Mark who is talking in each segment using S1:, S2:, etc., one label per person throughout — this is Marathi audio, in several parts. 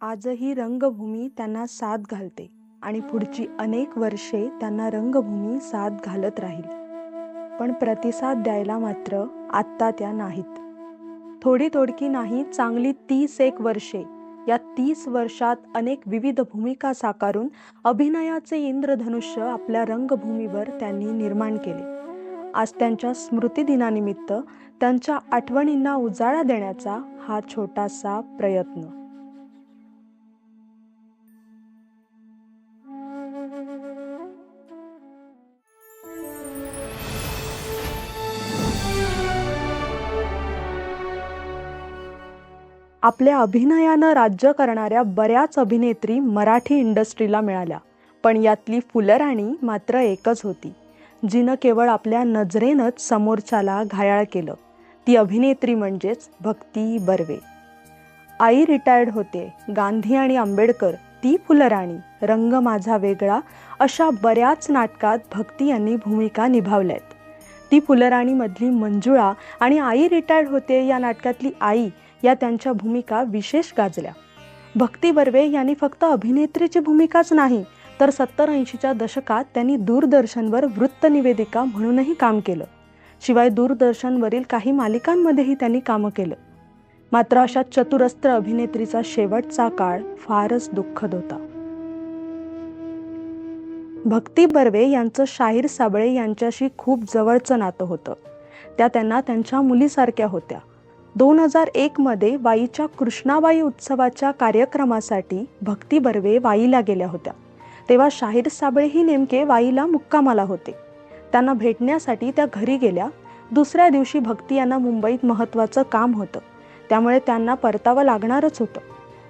S1: आजही रंगभूमी त्यांना साथ घालते आणि पुढची अनेक वर्षे त्यांना रंगभूमी साथ घालत राहील. पण प्रतिसाद द्यायला मात्र आत्ता त्या नाहीत. थोडी तोडकी नाही चांगली तीस एक वर्षे. या तीस वर्षात अनेक विविध भूमिका साकारून अभिनयाचे इंद्रधनुष्य आपल्या रंगभूमीवर त्यांनी निर्माण केले. आज त्यांच्या स्मृतिदिनानिमित्त त्यांच्या आठवणींना उजाळा देण्याचा हा छोटासा प्रयत्न. आपल्या अभिनयानं राज्य करणाऱ्या बऱ्याच अभिनेत्री मराठी इंडस्ट्रीला मिळाल्या. पण यातली फुलराणी मात्र एकच होती. जिनं केवळ आपल्या नजरेनंच समोरच्याला घायाळ केलं. ती अभिनेत्री म्हणजेच भक्ती बर्वे. आई रिटायर्ड होते. गांधी आणि आंबेडकर ती फुलराणी रंग माझा वेगळा अशा बऱ्याच नाटकात भक्ती यांनी भूमिका निभावल्यात. ती फुलराणीमधली मंजुळा आणि आई रिटायर्ड होते या नाटकातली आई या त्यांच्या भूमिका विशेष गाजल्या. भक्ती बर्वे यांनी फक्त अभिनेत्रीची भूमिकाच नाही तर सत्तर ऐंशीच्या दशकात त्यांनी दूरदर्शनवर वृत्तनिवेदिका म्हणूनही काम केलं. शिवाय दूरदर्शनवरील काही मालिकांमध्येही त्यांनी कामं केलं. मात्र अशा चतुरस्त्र अभिनेत्रीचा शेवटचा काळ फारच दुःखद होता. भक्ती बर्वे यांचं शाहीर साबळे यांच्याशी खूप जवळचं नातं होतं. त्या त्यांना त्यांच्या मुलीसारख्या होत्या. दोन हजार एकमध्ये वाईच्या कृष्णाबाई उत्सवाच्या कार्यक्रमासाठी भक्ती बर्वे वाईला गेल्या होत्या. तेव्हा शाहीर साबळेही नेमके वाईला मुक्कामाला होते. त्यांना भेटण्यासाठी त्या घरी गेल्या. दुसऱ्या दिवशी भक्ती यांना मुंबईत महत्त्वाचं काम होतं. त्यामुळे त्यांना परतावं लागणारच होतं.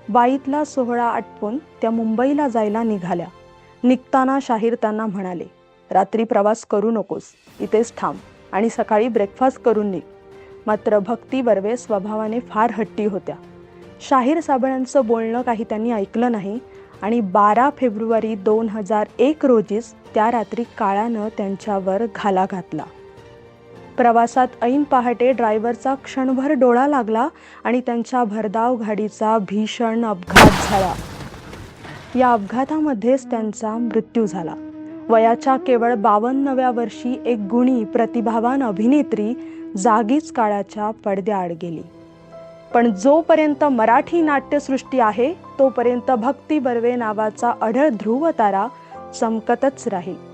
S1: वाईतला सोहळा आटपून त्या मुंबईला जायला निघाल्या. निघताना शाहीर त्यांना म्हणाले रात्री प्रवास करू नकोस. इथेच थांब आणि सकाळी ब्रेकफास्ट करून निघ. मात्र भक्ती बर्वे स्वभावाने फार हट्टी होत्या. शाहीर साबणांचं बोलणं काही त्यांनी ऐकलं नाही आणि बारा फेब्रुवारी दोन हजार एक रोजीच त्या रात्री काळानं त्यांच्यावर घाला घातला. प्रवासात ऐन पहाटे ड्रायव्हरचा क्षणभर डोळा लागला आणि त्यांच्या भरधाव गाडीचा भीषण अपघात झाला. या अपघातामध्येच त्यांचा मृत्यू झाला. वयाच्या केवळ बावन्नव्या वर्षी एक गुणी प्रतिभावान अभिनेत्री जागीच काळाच्या पडद्याआड गेली. पण जोपर्यंत मराठी नाट्यसृष्टी आहे तोपर्यंत भक्ती बर्वे नावाचा अढळ ध्रुव तारा चमकतच राहील.